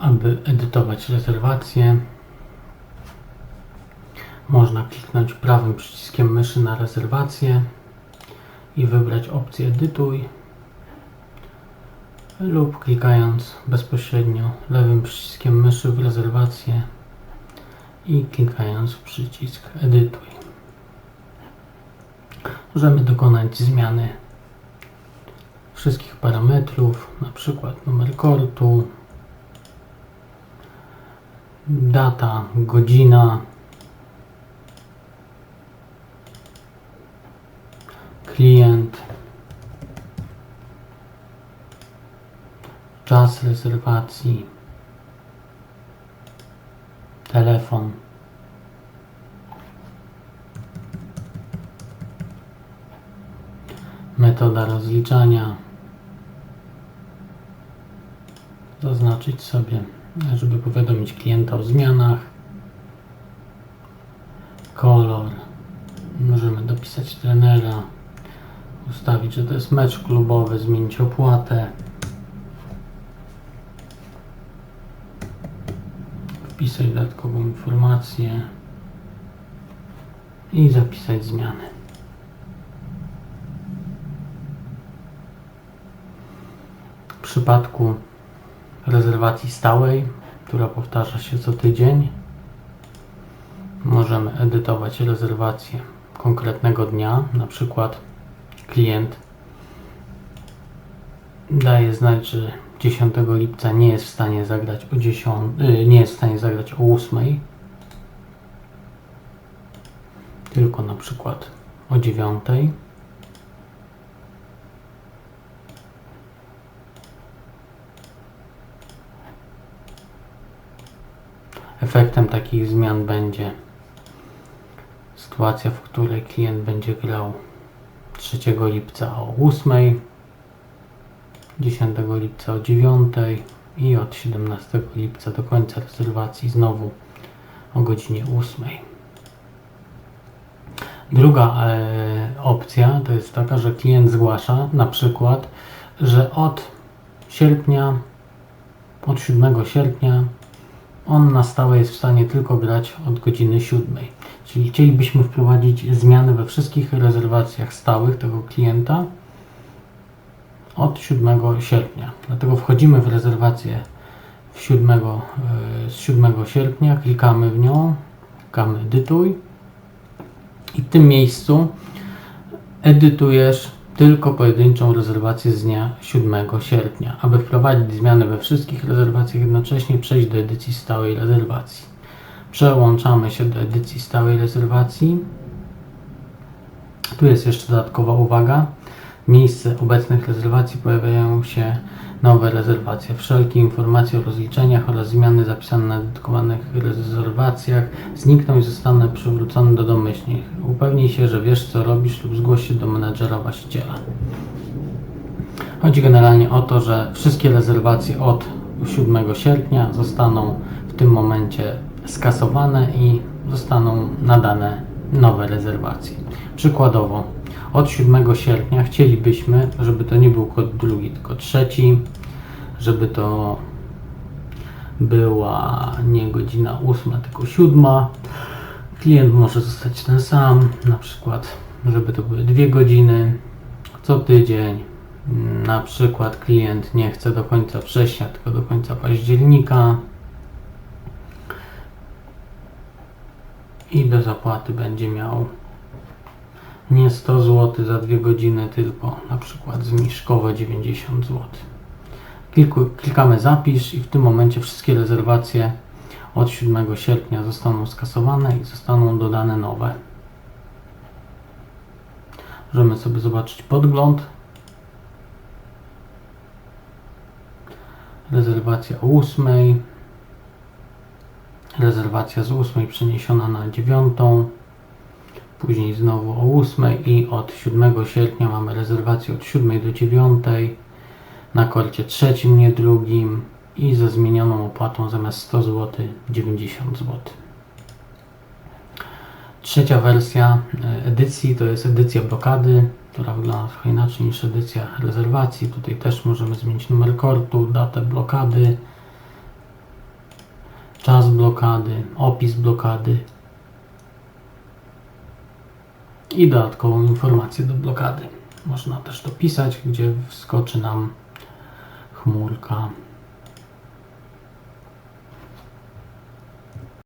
Aby edytować rezerwację, można kliknąć prawym przyciskiem myszy na rezerwację i wybrać opcję edytuj lub klikając bezpośrednio lewym przyciskiem myszy w rezerwację i klikając w przycisk edytuj. Możemy dokonać zmiany wszystkich parametrów, na przykład numer kortu, data, godzina, klient, czas rezerwacji, telefon. Metoda rozliczania. Zaznaczyć sobie, żeby powiadomić klienta o zmianach. Kolor. Możemy dopisać trenera. Ustawić, że to jest mecz klubowy, zmienić opłatę. Wpisać dodatkową informację i zapisać zmiany. W przypadku rezerwacji stałej, która powtarza się co tydzień, możemy edytować rezerwację konkretnego dnia, na przykład klient daje znać, że 10 lipca nie jest w stanie zagrać o 10, y, nie jest w stanie zagrać o 8, tylko na przykład o 9. Efektem takich zmian będzie sytuacja, w której klient będzie grał 3 lipca o 8, 10 lipca o 9 i od 17 lipca do końca rezerwacji znowu o godzinie 8. Druga e, opcja to jest taka, że klient zgłasza na przykład, że od sierpnia, od 7 sierpnia on na stałe jest w stanie tylko grać od godziny 7. Czyli chcielibyśmy wprowadzić zmiany we wszystkich rezerwacjach stałych tego klienta od 7 sierpnia. Dlatego wchodzimy w rezerwację w 7, e, z 7 sierpnia, klikamy w nią, klikamy edytuj i w tym miejscu edytujesz tylko pojedynczą rezerwację z dnia 7 sierpnia. Aby wprowadzić zmiany we wszystkich rezerwacjach jednocześnie, przejść do edycji stałej rezerwacji. Przełączamy się do edycji stałej rezerwacji. Tu jest jeszcze dodatkowa uwaga. Miejsce obecnych rezerwacji pojawiają się nowe rezerwacje. Wszelkie informacje o rozliczeniach oraz zmiany zapisane na dedykowanych rezerwacjach znikną i zostaną przywrócone do domyślnych. Upewnij się, że wiesz co robisz lub zgłoś się do menedżera właściciela. Chodzi generalnie o to, że wszystkie rezerwacje od 7 sierpnia zostaną w tym momencie skasowane i zostaną nadane nowe rezerwacje. Przykładowo, od 7 sierpnia chcielibyśmy, żeby to nie był kod drugi, tylko trzeci, żeby to była nie godzina 8, tylko 7. Klient może zostać ten sam, na przykład, żeby to były dwie godziny co tydzień. Na przykład klient nie chce do końca września, tylko do końca października. I do zapłaty będzie miał nie 100 zł za dwie godziny, tylko na przykład zniżkowe 90 zł. Kliku, klikamy zapisz i w tym momencie wszystkie rezerwacje od 7 sierpnia zostaną skasowane i zostaną dodane nowe. Możemy sobie zobaczyć podgląd. Rezerwacja o 8. Rezerwacja z 8 przeniesiona na 9 później znowu o 8 i od 7 sierpnia mamy rezerwację od 7 do 9 na korcie trzecim, nie drugim i ze zmienioną opłatą zamiast 100 zł 90 zł. Trzecia wersja e, edycji to jest edycja blokady, która wygląda trochę inaczej niż edycja rezerwacji. Tutaj też możemy zmienić numer kortu, datę blokady czas blokady, opis blokady i dodatkową informację do blokady. Można też dopisać, gdzie wskoczy nam chmurka